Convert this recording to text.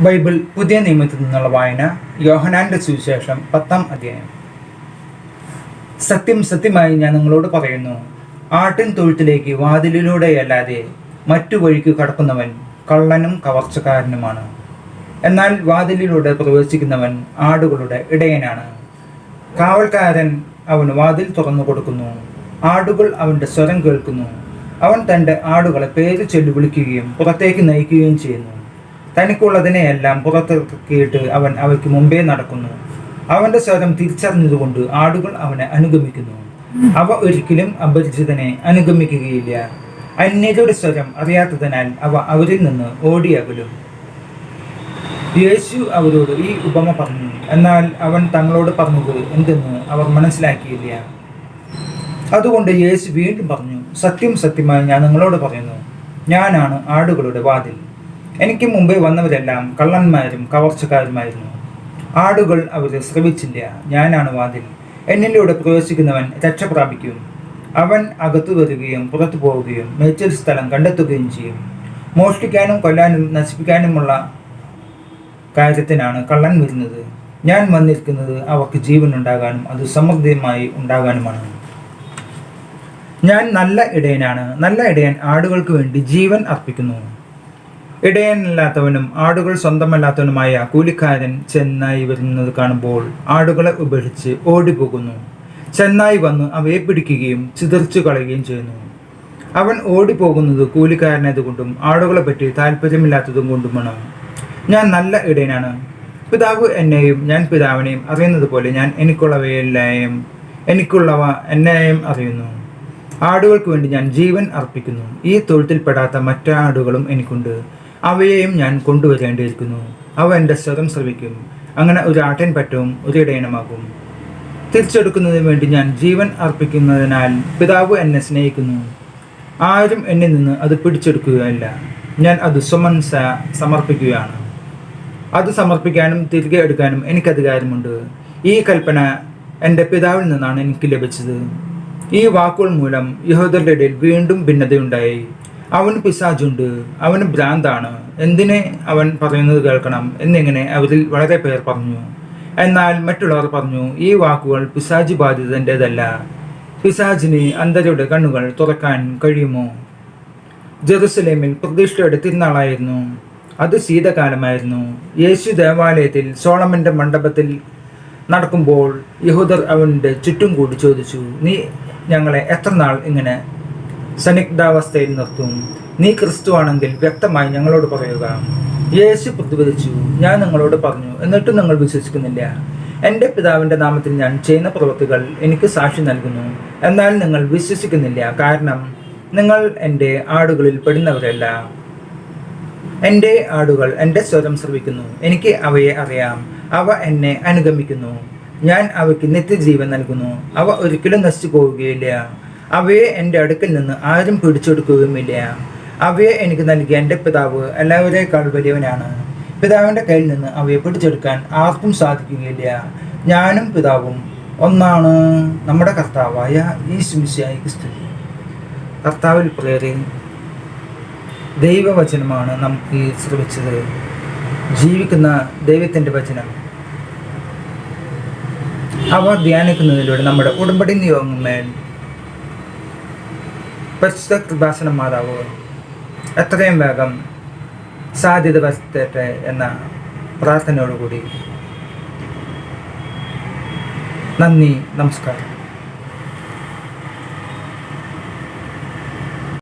Bible പുതിയ നിയമത്തിൽ നിന്നുള്ള വായന യോഹനാന്റെ സുവിശേഷം പത്താം അധ്യായം. സത്യം സത്യമായി ഞാൻ നിങ്ങളോട് പറയുന്നു. ആട്ടിൻ തൊഴുത്തിലേക്ക് വാതിലിലൂടെയല്ലാതെ മറ്റു വഴിക്ക് കടക്കുന്നവൻ കള്ളനും കവർച്ചക്കാരനുമാണ്. എന്നാൽ വാതിലിലൂടെ പ്രവേശിക്കുന്നവൻ ആടുകളുടെ ഇടയനാണ്. കാവൽക്കാരൻ അവൻ വാതിൽ തുറന്നു കൊടുക്കുന്നു. ആടുകൾ അവന്റെ സ്വരം കേൾക്കുന്നു. അവൻ തന്റെ ആടുകളെ പേര് ചൊല്ലി വിളിക്കുകയും പുറത്തേക്ക് നയിക്കുകയും ചെയ്യുന്നു. തനിക്കുള്ളതിനെയെല്ലാം പുറത്തിറക്കിയിട്ട് അവൻ അവയ്ക്ക് മുമ്പേ നടക്കുന്നു. അവന്റെ സ്വരം തിരിച്ചറിഞ്ഞതുകൊണ്ട് ആടുകൾ അവനെ അനുഗമിക്കുന്നു. അവ ഒരിക്കലും അപരിചിതനെ അനുഗമിക്കുകയില്ല. അന്യരുടെ സ്വരം അറിയാത്തതിനാൽ അവ അവരിൽ നിന്ന് ഓടിയകലും. യേശു അവരോട് ഈ ഉപമ പറഞ്ഞു എന്നാൽ അവൻ തങ്ങളോട് പറഞ്ഞത് എന്തെന്ന് അവർ മനസ്സിലാക്കിയില്ല. അതുകൊണ്ട് യേശു വീണ്ടും പറഞ്ഞു സത്യം സത്യമായി ഞാൻ നിങ്ങളോട് പറയുന്നു. ഞാനാണ് ആടുകളുടെ വാതിൽ. എനിക്ക് മുമ്പേ വന്നവരെല്ലാം കള്ളന്മാരും കവർച്ചക്കാരുമായിരുന്നു. ആടുകൾ അവരെ ശ്രമിച്ചില്ല ഞാനാണ് വാതിൽ. എന്നിലൂടെ പ്രവേശിക്കുന്നവൻ രക്ഷ പ്രാപിക്കും. അവൻ അകത്തു വരികയും പുറത്തു പോവുകയും മേച്ചൽ സ്ഥലം കണ്ടെത്തുകയും ചെയ്യും. മോഷ്ടിക്കാനും കൊല്ലാനും നശിപ്പിക്കാനുമുള്ള കാര്യത്തിനാണ് കള്ളൻ വരുന്നത്. ഞാൻ വന്നിരിക്കുന്നത് അവർക്ക് ജീവൻ ഉണ്ടാകാനും അത് സമൃദ്ധിയുമായി ഉണ്ടാകാനുമാണ്. ഞാൻ നല്ല ഇടയനാണ്. നല്ല ഇടയൻ ആടുകൾക്ക് വേണ്ടി ജീവൻ അർപ്പിക്കുന്നു. ഇടയനല്ലാത്തവനും ആടുകൾ സ്വന്തമല്ലാത്തവനുമായ കൂലിക്കാരൻ ചെന്നായി വരുന്നത് കാണുമ്പോൾ ആടുകളെ ഉപേക്ഷിച്ച് ഓടിപ്പോകുന്നു. ചെന്നായി വന്ന് അവയെ പിടിക്കുകയും ചിതർച്ചു കളയുകയും ചെയ്യുന്നു. അവൻ ഓടിപ്പോകുന്നത് കൂലിക്കാരനായതുകൊണ്ടും ആടുകളെ പറ്റി താല്പര്യമില്ലാത്തതും കൊണ്ടുമാണ്. ഞാൻ നല്ല ഇടയനാണ്. പിതാവ് എന്നെയും ഞാൻ പിതാവിനെയും അറിയുന്നത് പോലെ ഞാൻ എനിക്കുള്ളവയെല്ലാം എനിക്കുള്ളവ എന്നെയും അറിയുന്നു. ആടുകൾക്ക് വേണ്ടി ഞാൻ ജീവൻ അർപ്പിക്കുന്നു. ഈ തൊഴുത്തിൽപ്പെടാത്ത മറ്റാടുകളും എനിക്കുണ്ട്. അവയെയും ഞാൻ കൊണ്ടുവരേണ്ടിയിരിക്കുന്നു. അവ എന്റെ സ്വരം ശ്രവിക്കും. അങ്ങനെ ഒരു ആട്ടൻ പറ്റവും ഒരു ഇടയനമാകും. തിരിച്ചെടുക്കുന്നതിന് വേണ്ടി ഞാൻ ജീവൻ അർപ്പിക്കുന്നതിനാൽ പിതാവ് എന്നെ സ്നേഹിക്കുന്നു. ആരും എന്നിൽ നിന്ന് അത് പിടിച്ചെടുക്കുകയില്ല. ഞാൻ അത് സുമൻസ സമർപ്പിക്കുകയാണ്. അത് സമർപ്പിക്കാനും തിരികെ എടുക്കാനും എനിക്ക് അധികാരമുണ്ട്. ഈ കൽപ്പന എന്റെ പിതാവിൽ നിന്നാണ് എനിക്ക് ലഭിച്ചത്. ഈ വാക്കുകൾ മൂലം യഹോദരുടെ ഇടയിൽ വീണ്ടും ഭിന്നതയുണ്ടായി. അവന് പിശാചുണ്ട് അവന് ഭ്രാന്താണ് എന്തിനെ അവൻ പറയുന്നത് കേൾക്കണം എന്നിങ്ങനെ അവരിൽ വളരെ പേർ പറഞ്ഞു. എന്നാൽ മറ്റുള്ളവർ പറഞ്ഞു ഈ വാക്കുകൾ പിശാജ് ബാധിതന്റെതല്ല പിശാജിന് അന്തരയുടെ കണ്ണുകൾ തുറക്കാൻ കഴിയുമോ? ജെറുസലേമിൽ പ്രതിഷ്ഠയുടെ തിരുനാളായിരുന്നു. അത് ശീതകാലമായിരുന്നു. യേശു ദേവാലയത്തിൽ സോളമന്റെ മണ്ഡപത്തിൽ നടക്കുമ്പോൾ യഹൂദർ അവന്റെ ചുറ്റും കൂടി ചോദിച്ചു നീ ഞങ്ങളെ എത്ര നാൾ ഇങ്ങനെ സന്നിഗ്ധാവസ്ഥയിൽ നിർത്തും. നീ ക്രിസ്തുവാണെങ്കിൽ വ്യക്തമായി ഞങ്ങളോട് പറയുക യേശു പ്രതിപദിച്ചു ഞാൻ നിങ്ങളോട് പറഞ്ഞു എന്നിട്ടും നിങ്ങൾ വിശ്വസിക്കുന്നില്ല. എന്റെ പിതാവിന്റെ നാമത്തിൽ ഞാൻ ചെയ്യുന്ന പ്രവൃത്തികൾ എനിക്ക് സാക്ഷി നൽകുന്നു. എന്നാൽ നിങ്ങൾ വിശ്വസിക്കുന്നില്ല കാരണം നിങ്ങൾ എന്റെ ആടുകളിൽ പെടുന്നവരല്ല. എന്റെ ആടുകൾ എന്റെ സ്വരം ശ്രവിക്കുന്നു. എനിക്ക് അവയെ അറിയാം. അവ എന്നെ അനുഗമിക്കുന്നു. ഞാൻ അവയ്ക്ക് നിത്യജീവൻ നൽകുന്നു. അവ ഒരിക്കലും നശിച്ചു പോവുകയില്ല അവയെ എന്റെ അടുക്കൽ നിന്ന് ആരും പിടിച്ചെടുക്കുകയുമില്ല. അവയെ എനിക്ക് നൽകിയ എന്റെ പിതാവ് എല്ലാവരേക്കാൾ വലിയവനാണ്. പിതാവിന്റെ കയ്യിൽ നിന്ന് അവയെ പിടിച്ചെടുക്കാൻ ആർക്കും സാധിക്കുകയില്ല. ഞാനും പിതാവും ഒന്നാണ് നമ്മുടെ കർത്താവായ ഈ സുമിശായി ക്രിസ്തു. കർത്താവിൽ പ്രേറി ദൈവവചനമാണ് നമുക്ക് ശ്രമിച്ചത് ജീവിക്കുന്ന ദൈവത്തിന്റെ വചനം. അവ ധ്യാനിക്കുന്നതിലൂടെ നമ്മുടെ ഉടമ്പടി നിയോഗമേൽ പരിശുദ്ധ കൃപാസന മാതാവ് എത്രയും വേഗം സാധ്യത വരുത്തട്ടെ എന്ന പ്രാർത്ഥനയോടുകൂടി നന്ദി നമസ്കാരം.